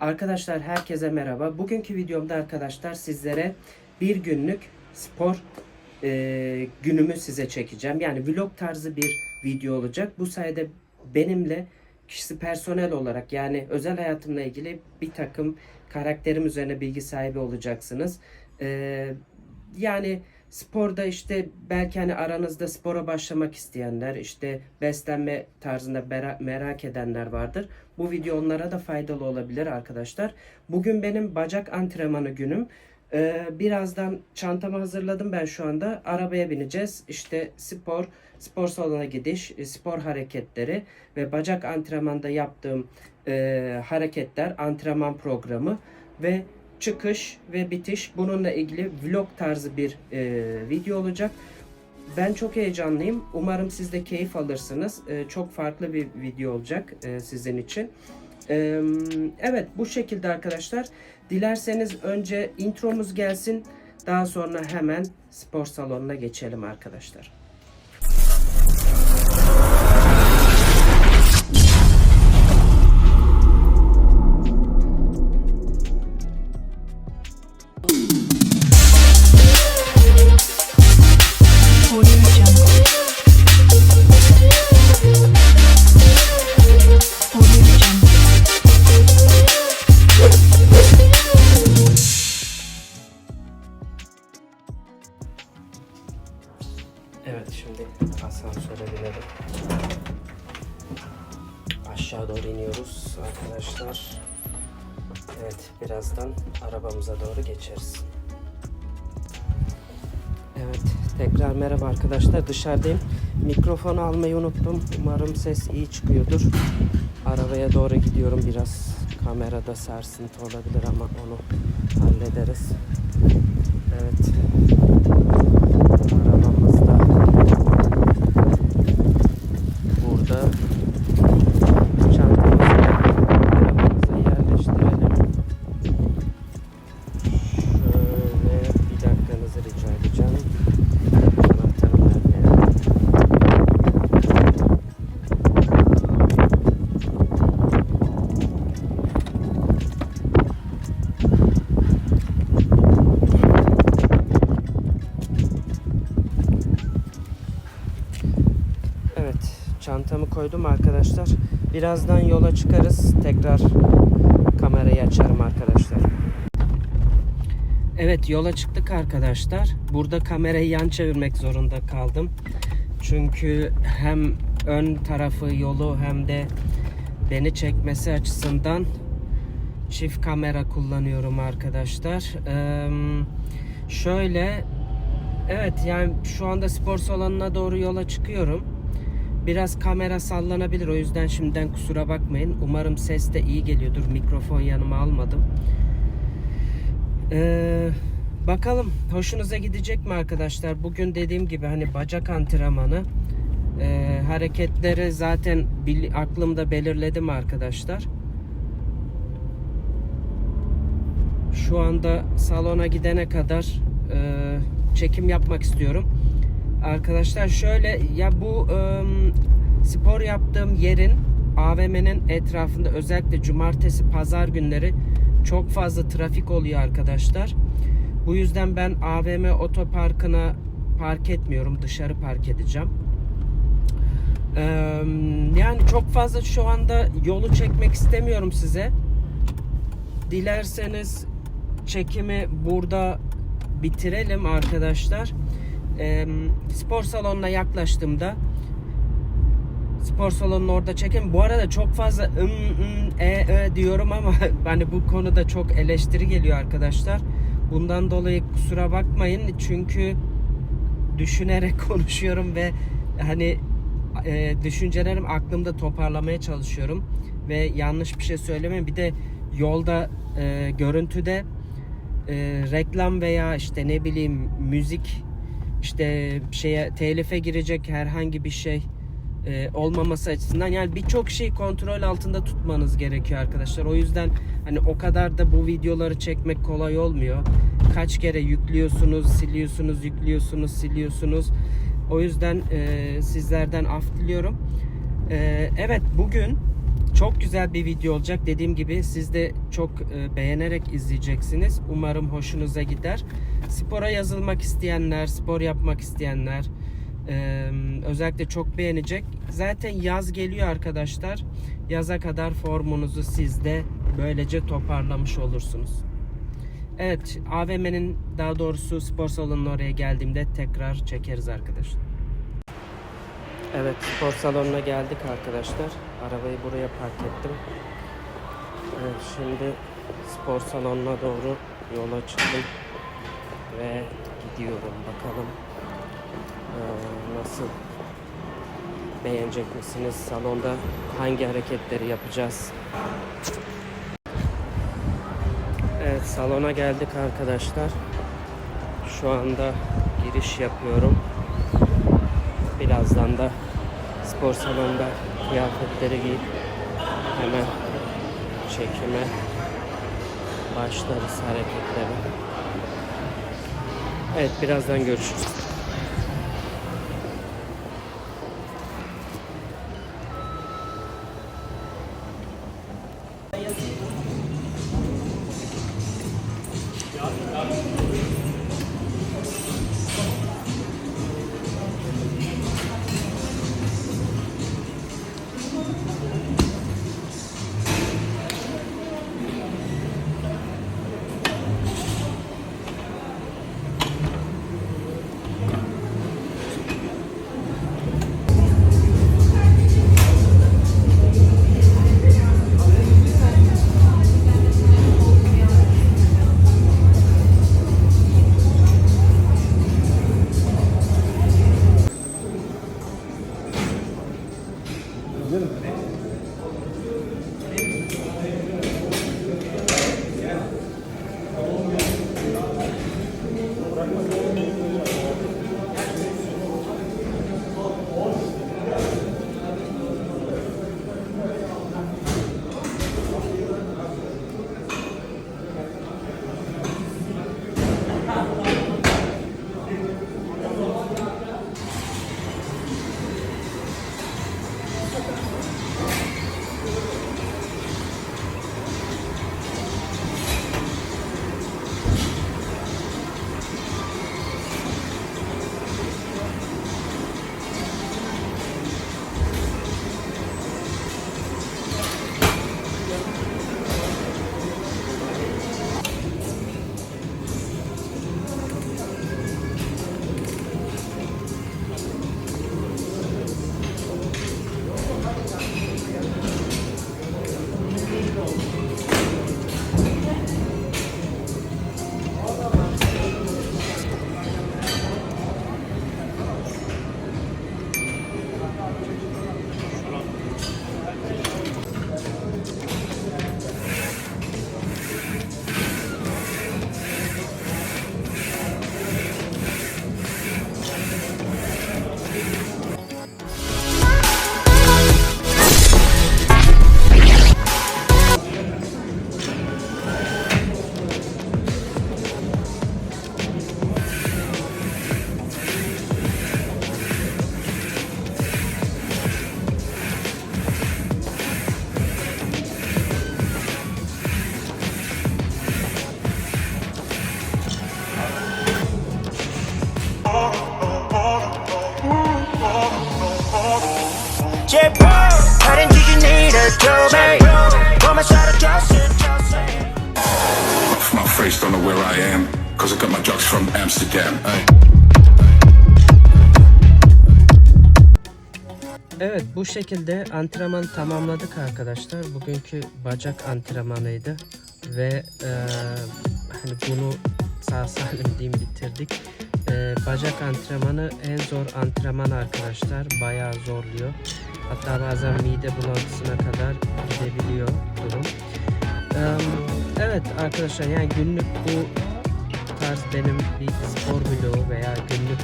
Arkadaşlar herkese merhaba. Bugünkü videomda arkadaşlar sizlere bir günlük spor e, günümü size çekeceğim. Yani vlog tarzı bir video olacak. Bu sayede benimle kişisi personel olarak yani özel hayatımla ilgili bir takım karakterim üzerine bilgi sahibi olacaksınız. E, yani sporda işte belki hani aranızda spora başlamak isteyenler, işte beslenme tarzında merak edenler vardır. Bu video onlara da faydalı olabilir arkadaşlar. Bugün benim bacak antrenmanı günüm. Ee, birazdan çantamı hazırladım ben şu anda. Arabaya bineceğiz. İşte spor, spor salonuna gidiş, e, spor hareketleri ve bacak antrenmanda yaptığım e, hareketler, antrenman programı ve çıkış ve bitiş bununla ilgili vlog tarzı bir e, video olacak. Ben çok heyecanlıyım. Umarım siz de keyif alırsınız. E, çok farklı bir video olacak e, sizin için. E, evet bu şekilde arkadaşlar. Dilerseniz önce intromuz gelsin. Daha sonra hemen spor salonuna geçelim arkadaşlar. Evet şimdi asansöre binelim. Aşağı doğru iniyoruz arkadaşlar. Evet birazdan arabamıza doğru geçeriz. Evet tekrar merhaba arkadaşlar dışarıdayım. Mikrofonu almayı unuttum. Umarım ses iyi çıkıyordur. Arabaya doğru gidiyorum biraz. Kamerada sarsıntı olabilir ama onu hallederiz. Evet. Evet, çantamı koydum arkadaşlar. Birazdan yola çıkarız. Tekrar kamerayı açarım arkadaşlar. Evet, yola çıktık arkadaşlar. Burada kamerayı yan çevirmek zorunda kaldım. Çünkü hem ön tarafı yolu hem de beni çekmesi açısından çift kamera kullanıyorum arkadaşlar. Eee, şöyle Evet yani şu anda spor salonuna doğru yola çıkıyorum. Biraz kamera sallanabilir o yüzden şimdiden kusura bakmayın. Umarım ses de iyi geliyordur. Mikrofon yanıma almadım. Ee, bakalım hoşunuza gidecek mi arkadaşlar? Bugün dediğim gibi hani bacak antrenmanı. Ee, hareketleri zaten bil- aklımda belirledim arkadaşlar. Şu anda salona gidene kadar e, çekim yapmak istiyorum. Arkadaşlar şöyle ya bu e, spor yaptığım yerin AVM'nin etrafında özellikle cumartesi pazar günleri çok fazla trafik oluyor arkadaşlar. Bu yüzden ben AVM otoparkına park etmiyorum. Dışarı park edeceğim. Ee, yani çok fazla şu anda yolu çekmek istemiyorum size. Dilerseniz çekimi burada bitirelim arkadaşlar. Ee, spor salonuna yaklaştığımda spor salonunun orada çekim. Bu arada çok fazla ım, ım, e, e diyorum ama hani bu konuda çok eleştiri geliyor arkadaşlar. Bundan dolayı kusura bakmayın çünkü düşünerek konuşuyorum ve hani e, düşüncelerimi aklımda toparlamaya çalışıyorum ve yanlış bir şey söylemeyeyim. Bir de yolda e, görüntüde e, reklam veya işte ne bileyim müzik işte şeye telife girecek herhangi bir şey e, olmaması açısından yani birçok şeyi kontrol altında tutmanız gerekiyor arkadaşlar. O yüzden hani o kadar da bu videoları çekmek kolay olmuyor. Kaç kere yüklüyorsunuz, siliyorsunuz, yüklüyorsunuz, siliyorsunuz. O yüzden e, sizlerden af diliyorum. E, evet bugün çok güzel bir video olacak. Dediğim gibi siz de çok e, beğenerek izleyeceksiniz. Umarım hoşunuza gider. Spora yazılmak isteyenler, spor yapmak isteyenler e, özellikle çok beğenecek. Zaten yaz geliyor arkadaşlar. Yaza kadar formunuzu siz de böylece toparlamış olursunuz. Evet, AVM'nin daha doğrusu spor salonunun oraya geldiğimde tekrar çekeriz arkadaşlar. Evet, spor salonuna geldik arkadaşlar. Arabayı buraya park ettim. Evet, şimdi spor salonuna doğru yola çıktım ve gidiyorum. Bakalım nasıl beğenecek misiniz? Salonda hangi hareketleri yapacağız? Evet, salona geldik arkadaşlar. Şu anda giriş yapıyorum. Birazdan da spor salonunda kıyafetleri giyip hemen çekime başlarız hareketlere. Evet birazdan görüşürüz. 제발 다른 지진이를 줘봐 보면 살아 just Off my face, don't know where I am. Cause I got my drugs from Amsterdam. Ay. Evet bu şekilde antrenmanı tamamladık arkadaşlar. Bugünkü bacak antrenmanıydı ve eee, hani bunu sağ salim diyeyim bitirdik. Eee, bacak antrenmanı en zor antrenman arkadaşlar. Bayağı zorluyor. Hatta bazen mide bulantısına kadar gidebiliyor durum. Evet arkadaşlar yani günlük bu tarz benim bir spor vlogu veya günlük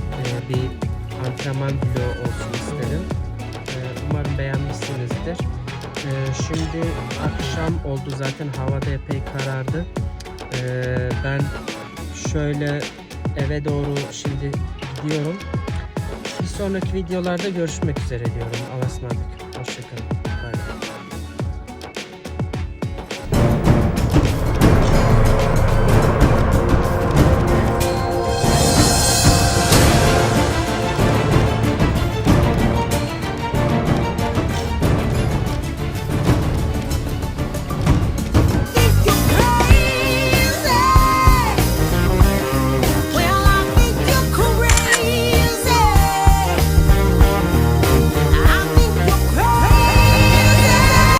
eee, bir antrenman vlogu olsun isterim. Ee, umarım beğenmişsinizdir. Ee, şimdi akşam oldu zaten havada epey karardı. Ben şöyle eve doğru şimdi gidiyorum. Bir sonraki videolarda görüşmek üzere diyorum. Allah'a ısmarladık.